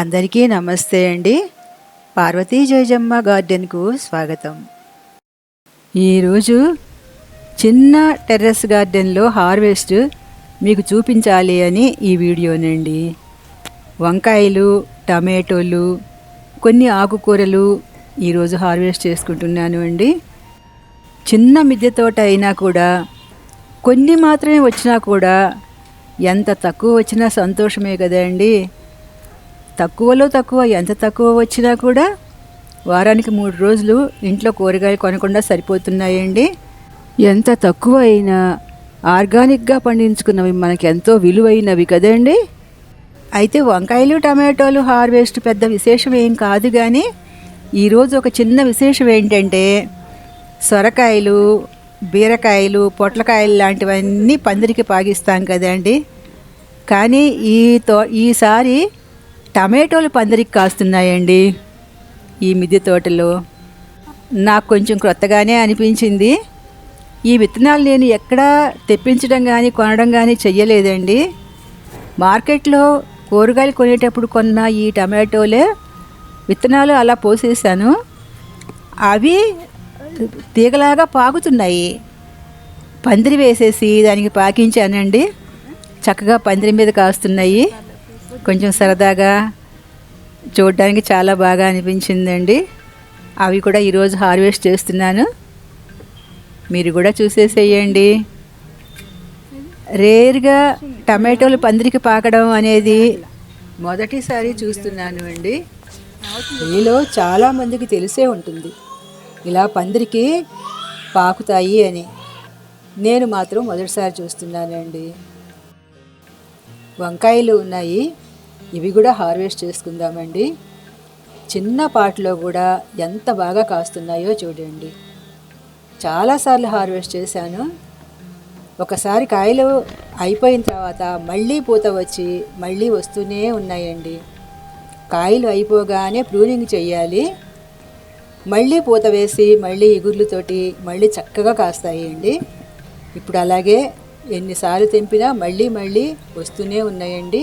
అందరికీ నమస్తే అండి. పార్వతీ జయజమ్మ గార్డెన్కు స్వాగతం. ఈరోజు చిన్న టెర్రస్ గార్డెన్లో హార్వెస్ట్ మీకు చూపించాలి అని ఈ వీడియోనండి. వంకాయలు టమాటోలు కొన్ని ఆకుకూరలు ఈరోజు హార్వెస్ట్ చేసుకుంటున్నాను అండి. చిన్న మిద్దె తోట అయినా కూడా కొన్ని మాత్రమే వచ్చినా కూడా ఎంత తక్కువ వచ్చినా సంతోషమే కదండి తక్కువలో తక్కువ ఎంత తక్కువ వచ్చినా కూడా వారానికి మూడు రోజులు ఇంట్లో కూరగాయలు కొనకుండా సరిపోతున్నాయండి. ఎంత తక్కువ అయినా ఆర్గానిక్గా పండించుకున్నవి మనకి ఎంతో విలువైనవి కదండి. అయితే వంకాయలు టమాటోలు హార్వెస్ట్ పెద్ద విశేషం ఏం కాదు కానీ ఈరోజు ఒక చిన్న విశేషం ఏంటంటే సొరకాయలు బీరకాయలు పొట్లకాయలు లాంటివన్నీ పందిరికి పాగిస్తాం కదండి. కానీ ఈ తో ఈసారి టమాటోలు పందిరికి కాస్తున్నాయండి ఈ మిద్దె తోటలో. నాకు కొంచెం క్రొత్తగానే అనిపించింది. ఈ విత్తనాలు నేను ఎక్కడా తెప్పించడం కానీ కొనడం కానీ చెయ్యలేదండి. మార్కెట్లో కూరగాయలు కొనేటప్పుడు కొన్న ఈ టమాటోలే విత్తనాలు అలా పోసేసాను అవి తీగలాగా పాకుతున్నాయి పందిరి వేసేసి దానికి పాకించానండి. చక్కగా పందిరి మీద కాస్తున్నాయి. కొంచెం సరదాగా చూడడానికి చాలా బాగా అనిపించిందండి. అవి కూడా ఈరోజు హార్వెస్ట్ చేస్తున్నాను. మీరు కూడా చూసేసేయండి. రేర్గా టమాటోలు పందిరికి పాకడం అనేది మొదటిసారి చూస్తున్నాను అండి. మీలో చాలామందికి తెలిసే ఉంటుంది. ఇలా పందిరికి పాకుతాయి అని. నేను మాత్రం మొదటిసారి చూస్తున్నానండి. వంకాయలు ఉన్నాయి. ఇవి కూడా హార్వెస్ట్ చేసుకుందామండి. చిన్న పాటలో కూడా ఎంత బాగా కాస్తున్నాయో చూడండి. చాలాసార్లు హార్వెస్ట్ చేశాను. ఒకసారి కాయలు అయిపోయిన తర్వాత మళ్ళీ పూత వచ్చి మళ్ళీ వస్తూనే ఉన్నాయండి. కాయలు అయిపోగానే ప్రూనింగ్ చేయాలి. మళ్ళీ పూత వేసి మళ్ళీ ఇగుర్లతోటి మళ్ళీ చక్కగా కాస్తాయి అండి ఇప్పుడు అలాగే ఎన్నిసార్లు తెంపినా మళ్ళీ మళ్ళీ వస్తూనే ఉన్నాయండి.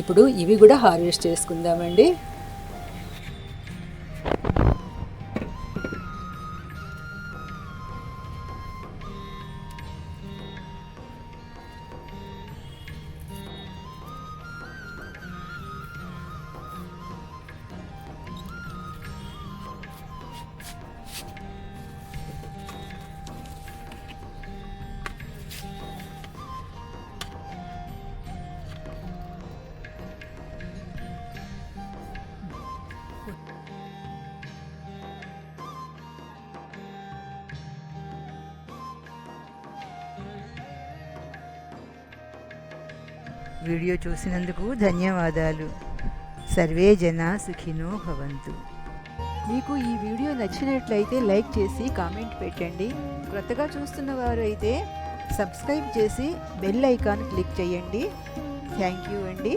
ఇప్పుడు ఇవి కూడా హార్వెస్ట్ చేసుకుందామండి. వీడియో చూసినందుకు ధన్యవాదాలు. సర్వే జన సుఖినో భవంతు. మీకు ఈ వీడియో నచ్చినట్లయితే లైక్ చేసి కామెంట్ పెట్టండి. క్రొత్తగా చూస్తున్న వారు అయితే సబ్స్క్రైబ్ చేసి బెల్ ఐకాన్ క్లిక్ చేయండి. థ్యాంక్ యూ అండి.